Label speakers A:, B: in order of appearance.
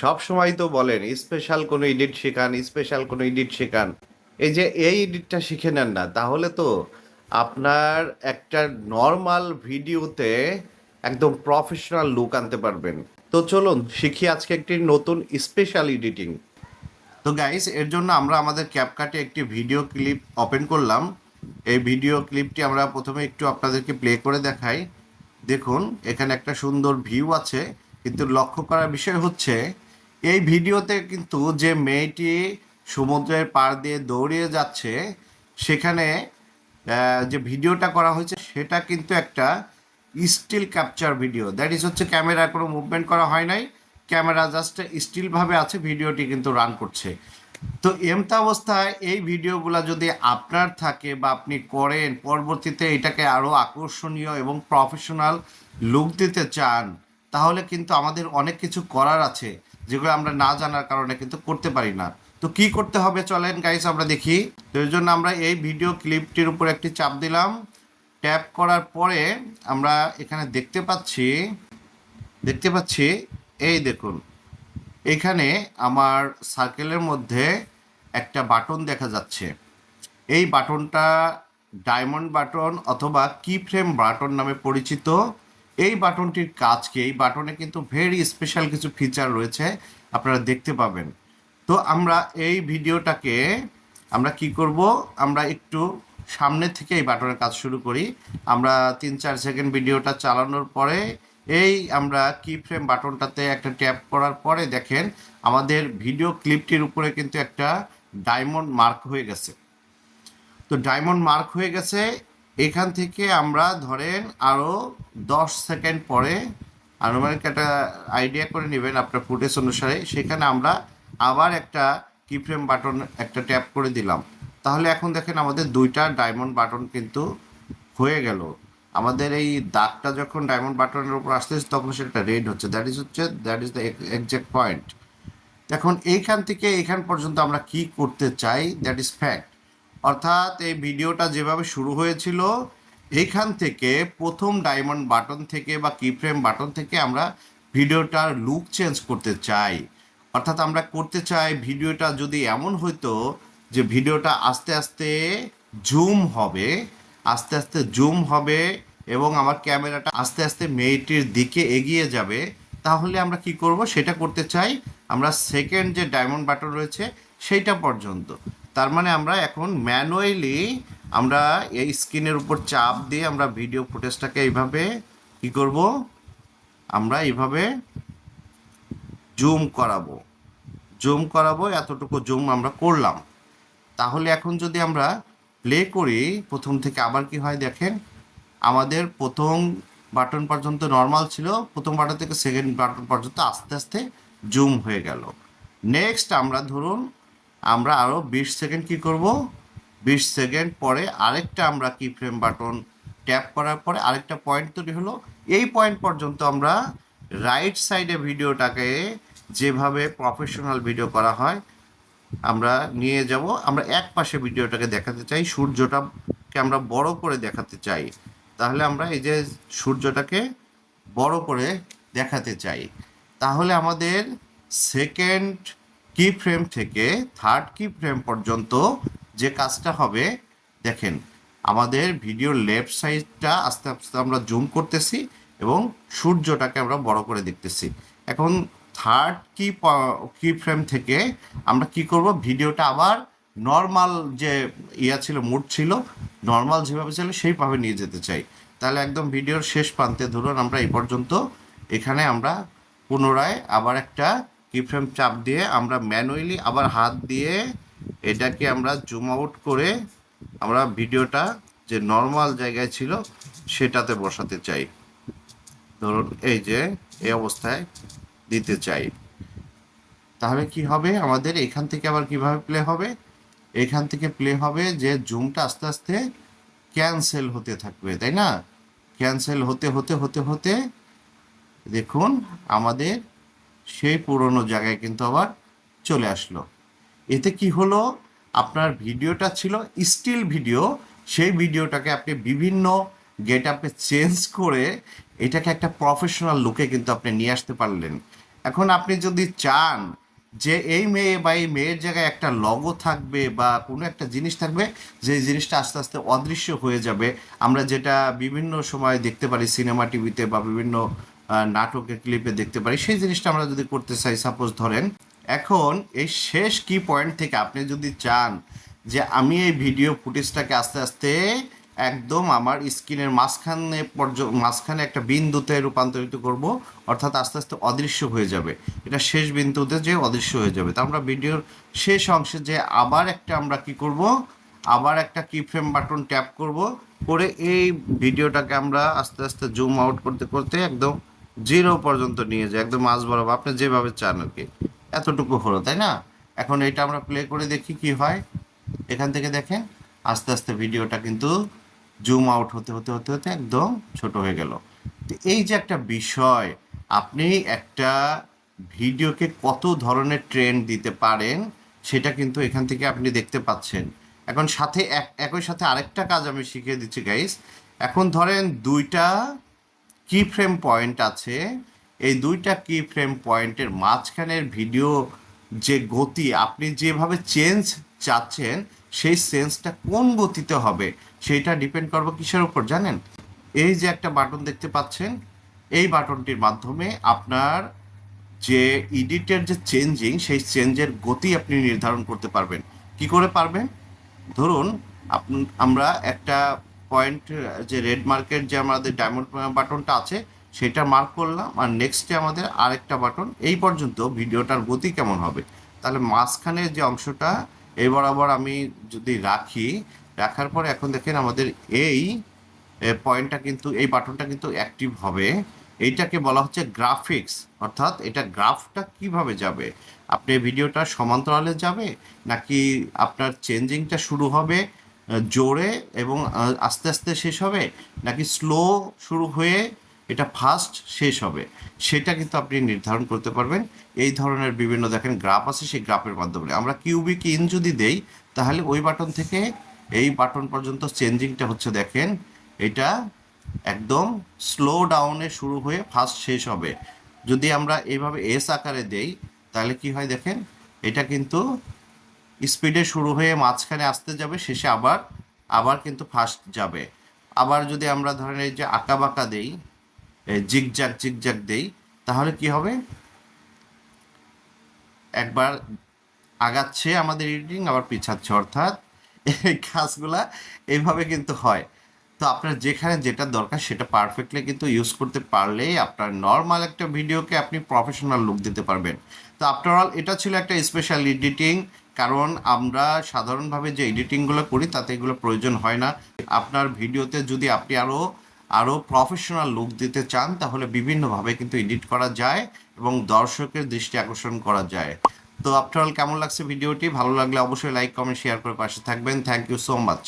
A: সব সময় তো বলেন স্পেশাল কোনো এডিট শেখান স্পেশাল কোনো এডিট শেখান। এই যে এই এডিটটা শিখে নেন না, তাহলে তো আপনার একটা নর্মাল ভিডিওতে একদম প্রফেশনাল লুক আনতে পারবেন। তো চলুন, শিখি আজকে একটি নতুন স্পেশাল এডিটিং তো গাইস এর জন্য আমরা আমাদের ক্যাপকাটে একটি ভিডিও ক্লিপ ওপেন করলাম। এই ভিডিও ক্লিপটি আমরা প্রথমে একটু আপনাদেরকে প্লে করে দেখাই। দেখুন, এখানে একটা সুন্দর ভিউ আছে, কিন্তু লক্ষ্য করার বিষয় হচ্ছে এই ভিডিওতে কিন্তু যে মেয়েটি সমুদ্রের পাড় দিয়ে দৌড়িয়ে যাচ্ছে, সেখানে যে ভিডিওটা করা হয়েছে, সেটা কিন্তু একটা still capture video. That is হচ্ছে ক্যামেরা, কোনো মুভমেন্ট করা হয় নাই। ক্যামেরা জাস্ট স্টিলভাবে আছে, ভিডিওটি কিন্তু রান করছে। তো এমতা অবস্থায় এই ভিডিওগুলো যদি আপনার থাকে বা আপনি করেন, পরবর্তীতে এটাকে আরও আকর্ষণীয় এবং প্রফেশনাল লুক দিতে চান, তাহলে কিন্তু আমাদের অনেক কিছু করার আছে। যেগুলো আমরা না জানার কারণে কিন্তু করতে পারি না। তো কি করতে হবে চলেন গাইস আমরা দেখি। তো এর জন্য আমরা এই ভিডিও ক্লিপটির উপর একটি চাপ দিলাম। ট্যাপ করার পরে আমরা এখানে দেখতে পাচ্ছি দেখতে পাচ্ছি, এই দেখুন। এখানে আমার সার্কেলের মধ্যে একটা বাটন দেখা যাচ্ছে। এই বাটনটা ডায়মন্ড বাটন অথবা কি ফ্রেম বাটন নামে পরিচিত। এই বাটনটির কাজ কি এই বাটনে কিন্তু ভেরি স্পেশাল কিছু ফিচার রয়েছে, আপনারা দেখতে পাবেন। তো আমরা এই ভিডিওটাকে, আমরা কি করব? আমরা একটু সামনে থেকে এই বাটনের কাজ শুরু করি। আমরা তিন চার সেকেন্ড ভিডিওটা চালানোর পরে, এই আমরা কি ফ্রেম বাটনটাতে একটা ট্যাপ করার পরে দেখেন, আমাদের ভিডিও ক্লিপটির উপরে কিন্তু একটা ডায়মন্ড মার্ক হয়ে গেছে। তো ডায়মন্ড মার্ক হয়ে গেছে এখান থেকে আমরা ধরেন আরও দশ সেকেন্ড পরে আনুমানিক একটা আইডিয়া করে নেবেন আপনার ফুটেজ অনুসারে। সেখানে আমরা আবার একটা কিফ্রেম বাটন একটা ট্যাপ করে দিলাম। তাহলে এখন দেখেন আমাদের দুইটা ডায়মন্ড বাটন কিন্তু হয়ে গেল। আমাদের এই দাগটা যখন ডায়মন্ড বাটনের উপর আসতেছে, তখন সেটা রেড হচ্ছে। দ্যাট ইজ হচ্ছে that is the exact point এখন এইখান থেকে এইখান পর্যন্ত আমরা কি করতে চাই? দ্যাট ইজ ফ্যাক্ট অর্থাৎ এই ভিডিওটা যেভাবে শুরু হয়েছিল, এইখান থেকে প্রথম ডায়মন্ড বাটন থেকে বা কিফ্রেম বাটন থেকে আমরা ভিডিওটার লুক চেঞ্জ করতে চাই। অর্থাৎ আমরা করতে চাই ভিডিওটা যদি এমন হইতো যে ভিডিওটা আস্তে আস্তে জুম হবে, আস্তে আস্তে জুম হবে এবং আমার ক্যামেরাটা আস্তে আস্তে মেয়েটির দিকে এগিয়ে যাবে, তাহলে আমরা কি করব? সেটা করতে চাই। আমরা সেকেন্ড যে ডায়মন্ড বাটন রয়েছে, সেইটা পর্যন্ত। তার মানে আমরা এখন ম্যানুয়ালি আমরা এই স্ক্রিনের উপর চাপ দিয়ে আমরা ভিডিও ফুটেজটাকে এইভাবে কি করব? আমরা এইভাবে জুম করাবো। জুম করাবো, এতটুকু জুম আমরা করলাম। তাহলে এখন যদি আমরা প্লে করি, প্রথম থেকে আবার কি হয় দেখেন? আমাদের প্রথম বাটন পর্যন্ত নর্মাল ছিল, প্রথম বাটন থেকে সেকেন্ড বাটন পর্যন্ত আস্তে আস্তে জুম হয়ে গেল। নেক্সট আমরা ধরুন আমরা আরও বিশ সেকেন্ড কি করব? বিশ সেকেন্ড পরে আরেকটা আমরা কি ফ্রেম বাটন ট্যাপ করার পরে আরেকটা পয়েন্ট তৈরি হলো। এই পয়েন্ট পর্যন্ত আমরা রাইট সাইডে ভিডিওটাকে যেভাবে প্রফেশনাল ভিডিও করা হয়, আমরা নিয়ে যাব। আমরা এক পাশে ভিডিওটাকে দেখাতে চাই, সূর্যটাকে আমরা বড় করে দেখাতে চাই। তাহলে আমরা এই যে সূর্যটাকে বড় করে দেখাতে চাই। তাহলে আমাদের সেকেন্ড কি ফ্রেম থেকে থার্ড কি ফ্রেম পর্যন্ত যে কাজটা হবে, দেখেন, আমাদের ভিডিওর লেফট সাইডটা আস্তে আস্তে আমরা জুম করতেছি এবং সূর্যটাকে আমরা বড় করে দেখতেছি। এখন থার্ড কি কি ফ্রেম থেকে আমরা কি করব? ভিডিওটা আবার নর্মাল যে ইয়া ছিল মুড ছিল নর্মাল যেভাবে ছিল সেইভাবে নিয়ে যেতে চাই। তাহলে একদম ভিডিওর শেষ প্রান্তে ধরুন আমরা এই পর্যন্ত এখানে আমরা পুনরায় আবার একটা কিফ্রেম চাপ দিয়ে আমরা ম্যানুয়ালি আবার হাত দিয়ে এটাকে আমরা জুম আউট করে আমরা ভিডিওটা যে নর্মাল জায়গায় ছিল সেটাতে বসাতে চাই। ধরুন এই যে এই অবস্থায় দিতে চাই। তাহলে কি হবে? আমাদের এখান থেকে আবার কীভাবে প্লে হবে? এখান থেকে প্লে হবে যে জুমটা আস্তে আস্তে ক্যান্সেল হতে থাকবে, তাই না? ক্যান্সেল হতে হতে হতে হতে, দেখুন আমাদের সেই পুরনো জায়গায় কিন্তু আবার চলে আসলো। এতে কি হলো? আপনার ভিডিওটা ছিল স্টিল ভিডিও সেই ভিডিওটাকে আপনি বিভিন্ন গেট আপে চেঞ্জ করে এটাকে একটা প্রফেশনাল লুকে কিন্তু আপনি নিয়ে আসতে পারলেন। এখন আপনি যদি চান যে এই মেয়ে বা এই মেয়ের জায়গায় একটা লগো থাকবে বা কোনো একটা জিনিস থাকবে, যে জিনিসটা আস্তে আস্তে অদৃশ্য হয়ে যাবে। আমরা যেটা বিভিন্ন সময় দেখতে পারি সিনেমা টিভিতে বা বিভিন্ন নাটকের ক্লিপে দেখতে পারি। সেই জিনিসটা আমরা যদি করতে চাই সাপোজ ধরেন, এখন এই শেষ কি পয়েন্ট থেকে আপনি যদি চান যে আমি এই ভিডিও ফুটেজটাকে আস্তে আস্তে একদম আমার স্ক্রিনের মাঝখানে পর্য, মাঝখানে একটা বিন্দুতে রূপান্তরিত করব, অর্থাৎ আস্তে আস্তে অদৃশ্য হয়ে যাবে। এটা শেষ বিন্দুতে যে অদৃশ্য হয়ে যাবে। তা আমরা ভিডিওর শেষ অংশে যে আবার একটা আমরা কি করব? আবার একটা কি ফ্রেম বাটন ট্যাপ করব, করে এই ভিডিওটাকে আমরা আস্তে আস্তে জুম আউট করতে করতে একদম জিরো পর্যন্ত নিয়ে যায়, একদম মাঝ বরাবর। আপনি যেভাবে চান আর কি। এতটুকু হলো, তাই না? এখন এটা আমরা প্লে করে দেখি কি হয়। এখান থেকে দেখেন, আস্তে আস্তে ভিডিওটা কিন্তু জুম আউট হতে হতে হতে হতে একদম ছোট হয়ে গেল। তো এই যে একটা বিষয়, আপনি একটা ভিডিওকে কত ধরনের ট্রেন্ড দিতে পারেন, সেটা কিন্তু এখান থেকে আপনি দেখতে পাচ্ছেন। এখন সাথে এক, একই সাথে আরেকটা কাজ আমি শিখিয়ে দিচ্ছি গাইস এখন ধরেন দুইটা কি ফ্রেম পয়েন্ট আছে। এই দুইটা কি ফ্রেম পয়েন্টের মাঝখানের ভিডিও যে গতি, আপনি যেভাবে চেঞ্জ চাচ্ছেন, সেই সেন্সটা কোন গতিতে হবে সেটা ডিপেন্ড করব কিসের উপর, জানেন? এই যে একটা বাটন দেখতে পাচ্ছেন, এই বাটনটির মাধ্যমে আপনার যে এডিটের যে চেঞ্জিং সেই চেঞ্জের গতি আপনি নির্ধারণ করতে পারবেন। কি করে পারবেন? ধরুন আমরা একটা পয়েন্ট যে রেড মার্কের যে আমাদের ডায়মন্ড বাটনটা আছে, সেটা মার্ক করলাম আর নেক্সটে আমাদের আরেকটা বাটন এই পর্যন্ত ভিডিওটার গতি কেমন হবে? তাহলে মাঝখানে যে অংশটা এই বরাবর আমি যদি রাখি, রাখার পর এখন দেখেন আমাদের এই পয়েন্টটা কিন্তু, এই বাটনটা কিন্তু অ্যাক্টিভ হবে। এইটাকে বলা হচ্ছে গ্রাফিক্স অর্থাৎ এটা গ্রাফটা কীভাবে যাবে? আপনি ভিডিওটা সমান্তরালে যাবে, নাকি আপনার চেঞ্জিংটা শুরু হবে? জোরে এবং আস্তে আস্তে শেষ হবে নাকি স্লো শুরু হয়ে এটা ফাস্ট শেষ হবে? সেটা কিন্তু আপনি নির্ধারণ করতে পারবেন। এই ধরনের বিভিন্ন দেখেন গ্রাফ আছে সেই গ্রাফের মাধ্যমে। আমরা কিউবিক ইন যদি দেই, তাহলে ওই বাটন থেকে এই বাটন পর্যন্ত চেঞ্জিংটা হচ্ছে দেখেন, এটা একদম স্লো ডাউনে শুরু হয়ে ফাস্ট শেষ হবে। যদি আমরা এইভাবে এস আকারে দেই, তাহলে কি হয় দেখেন, এটা কিন্তু স্পিডে শুরু হয়ে মাঝখানে আসতে যাবে, শেষে আবার আবার কিন্তু ফাস্ট যাবে। আবার যদি আমরা ধরেন এই যে আঁকা বাঁকা দেই জিগজাগ জিগজাগ দেই, তাহলে কি হবে? একবার আগাচ্ছে আমাদের এডিটিং, আবার পিছাচ্ছে, অর্থাৎ এই কাজগুলা এইভাবে কিন্তু হয়। তো আপনার যেখানে যেটা দরকার সেটা পারফেক্টলি কিন্তু ইউজ করতে পারলেই আপনার নর্মাল একটা ভিডিওকে আপনি প্রফেশনাল লুক দিতে পারবেন। তো আফটার অল এটা ছিল একটা স্পেশাল এডিটিং কারণ আমরা সাধারণভাবে যে এডিটিংগুলো করি, তাতে এগুলো প্রয়োজন হয় না। আপনার ভিডিওতে যদি আপনি আরও আরও প্রফেশনাল লুক দিতে চান, তাহলে বিভিন্নভাবে কিন্তু এডিট করা যায় এবং দর্শকের দৃষ্টি আকর্ষণ করা যায়। তো আপনার কেমন লাগছে ভিডিওটি? ভালো লাগলে অবশ্যই লাইক কমেন্ট শেয়ার করে পাশে থাকবেন। Thank you so much